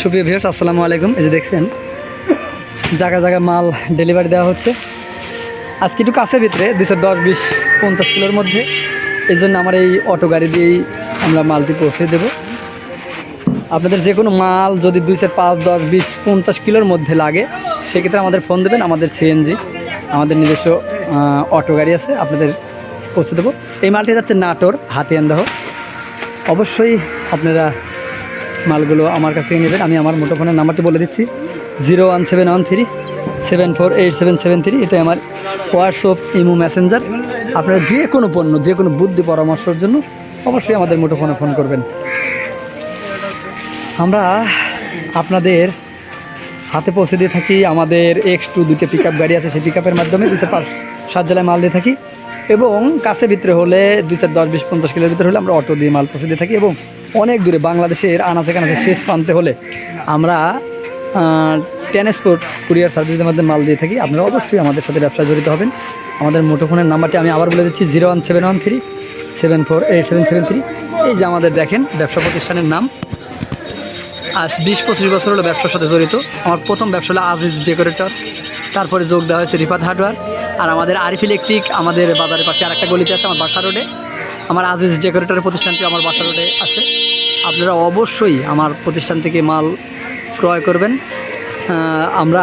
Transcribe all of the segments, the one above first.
সুপ্রিয় ভিউয়ার্স, আসসালামু আলাইকুম। এই যে দেখছেন, জায়গা জায়গায় মাল ডেলিভারি দেওয়া হচ্ছে। আজকে একটু কাছে ভিতরে দুশো দশ বিশ পঞ্চাশ কিলোর মধ্যে। এই জন্য আমার এই অটো গাড়ি দিয়েই আমরা মালটি পৌঁছে দেব। আপনাদের যে কোনো মাল যদি দুইশো পাঁচ, দশ বিশ, পঞ্চাশ কিলোর মধ্যে লাগে, সেক্ষেত্রে আমাদের ফোন দেবেন, আমাদের সিএনজি আমাদের নিজস্ব অটো গাড়ি আছে, আপনাদের পৌঁছে দেবো। এই মালটি যাচ্ছে নাটোর, হাতিয়ানদাহ। অবশ্যই আপনারা মালগুলো আমার কাছ থেকে নেবেন। আমি আমার মুঠোফোনের নাম্বারটি বলে দিচ্ছি। Zero one seven one three, seven four eight seven seven three. এটা আমার হোয়াটসঅ্যাপ ইমো মেসেঞ্জার আপনারা যে কোনো পণ্য, যে কোনো বুদ্ধি পরামর্শের জন্য অবশ্যই আমাদের মুঠোফোনে ফোন করবেন। আমরা আপনাদের হাতে পৌঁছে দিয়ে থাকি। আমাদের এক্স টু দুটো পিক গাড়ি আছে, সেই পিক মাধ্যমে। দুশো পাঁচ, সাত জেলায় মাল দিয়ে থাকি। এবং কাছে ভিতরে হলে দুই চার দশ বিশ পঞ্চাশ কিলোর ভিতরে হলে আমরা অটো দিয়ে মাল পৌঁছে দিয়ে থাকি এবং অনেক দূরে বাংলাদেশের আনাচে কানাচে শেষ প্রান্তে হলে আমরা ট্রান্সপোর্ট কুরিয়ার সার্ভিসের মাধ্যমে মাল দিয়ে থাকি। আপনারা অবশ্যই আমাদের সাথে ব্যবসা জড়িত হবেন। আমাদের মুঠোফোনের নাম্বারটি আমি আবার বলে দিচ্ছি, zero one seven one three seven four eight seven seven three. এই যে আমাদের দেখেন ব্যবসা প্রতিষ্ঠানের নাম। আজ বিশ পঁচিশ বছর হলো ব্যবসার সাথে জড়িত। আমার প্রথম ব্যবসা হলো আজিজ ডেকোরেটর তারপরে যোগ দেওয়া হয়েছে রিফাত হার্ডওয়ার। আর আমাদের আরিফ ইলেকট্রিক আমাদের বাজারের পাশে আরেকটা গলিতে আছে আমার বাসা রোডে। আমার আজিজ ডেকোরেটরের প্রতিষ্ঠানটি আমার বাসা রোডে আছে। আপনারা অবশ্যই আমার প্রতিষ্ঠান থেকে মাল ক্রয় করবেন। আমরা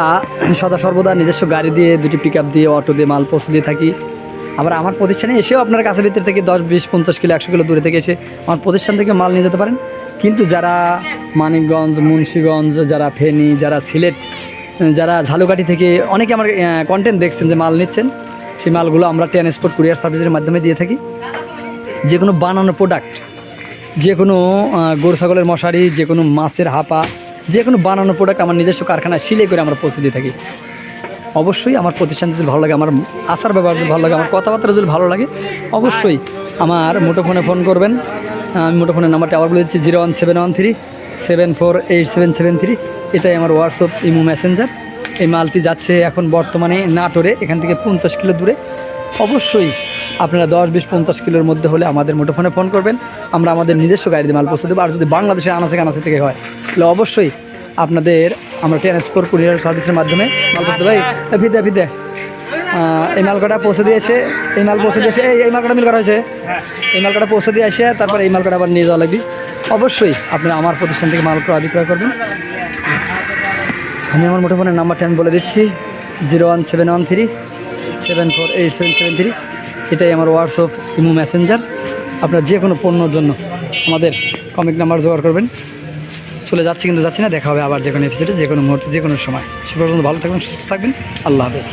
সদা সর্বদা নিজস্ব গাড়ি দিয়ে, দুটি পিক দিয়ে অটো দিয়ে, মাল পৌঁছে দিয়ে থাকি। আবার আমার প্রতিষ্ঠানে এসেও আপনার কাছে ভিতর থেকে দশ, বিশ, পঞ্চাশ কিলো, একশো কিলো দূরে থেকে এসে আমার প্রতিষ্ঠান থেকে মাল নিয়ে যেতে পারেন। কিন্তু যারা মানিকগঞ্জ, মুন্সীগঞ্জ, যারা ফেনী, যারা সিলেট যারা ঝালুকাঠি থেকে অনেকে আমার কন্টেন্ট দেখছেন যে মাল নিচ্ছেন, সেই মালগুলো আমরা ট্রান্সপোর্ট কুরিয়ার সার্ভিসের মাধ্যমে দিয়ে থাকি। যে কোনো বানানো প্রোডাক্ট যে কোনো গরু, ছাগলের মশারি, যে কোনো মাছের হাপা, যে কোনো বানানো প্রোডাক্ট আমার নিজস্ব কারখানায় সিলাই করে আমরা পৌঁছে দিয়ে থাকি। অবশ্যই আমার প্রতিষ্ঠান যদি ভালো লাগে, আমার আচার ব্যবহার যদি ভালো লাগে, আমার কথাবার্তা যদি ভালো লাগে, অবশ্যই আমার মুঠোফোনে ফোন করবেন। আমি মুঠোফোনের নাম্বারটা আবার বলে দিচ্ছি zero one seven one three seven four eight seven seven three এটাই আমার হোয়াটসঅ্যাপ ইমো মেসেঞ্জার এই মালটি যাচ্ছে এখন বর্তমানে নাটোরে এখান থেকে পঞ্চাশ কিলো দূরে। অবশ্যই আপনারা দশ বিশ পঞ্চাশ কিলোর মধ্যে হলে আমাদের মুঠোফোনে ফোন করবেন। আমরা আমাদের নিজস্ব গাড়িতে মাল পৌঁছে দেবো। আর যদি বাংলাদেশের আনাচে কানাচে থেকে হয় তাহলে অবশ্যই আপনাদের আমরা ট্রান্সপোর্ট কুরিয়ার সার্ভিসের মাধ্যমে মাল পৌঁছে দেবো। এই, ফিতে ফিতে এই মাল কটা পৌঁছে দিয়ে এসে এই মাল পৌঁছে দিয়ে এসে এই এই মাল কটা মিল করা হয়েছে। এই মাল কটা পৌঁছে দিয়ে এসে তারপর এই মাল কটা আবার নিয়ে যাওয়া লাগবে। অবশ্যই আপনারা আমার প্রতিষ্ঠান থেকে মাল ক্রয় বিক্রয় করবেন। আমি আমার মুঠোফোনের নাম্বারটা আমি বলে দিচ্ছি, zero one seven one three, seven four eight seven seven three. এটাই আমার হোয়াটসঅ্যাপ ইমো মেসেঞ্জার আপনার যে কোনো পণ্যর জন্য আমাদের কমিক নাম্বার জোগাড় করবেন। চলে যাচ্ছি কিন্তু যাচ্ছি না, দেখা হবে আবার যে কোনো এপিসোডে যে কোনো মুহূর্তে, যে কোনো সময়। সে পর্যন্ত ভালো থাকবেন, সুস্থ থাকবেন। আল্লাহ হাফেজ।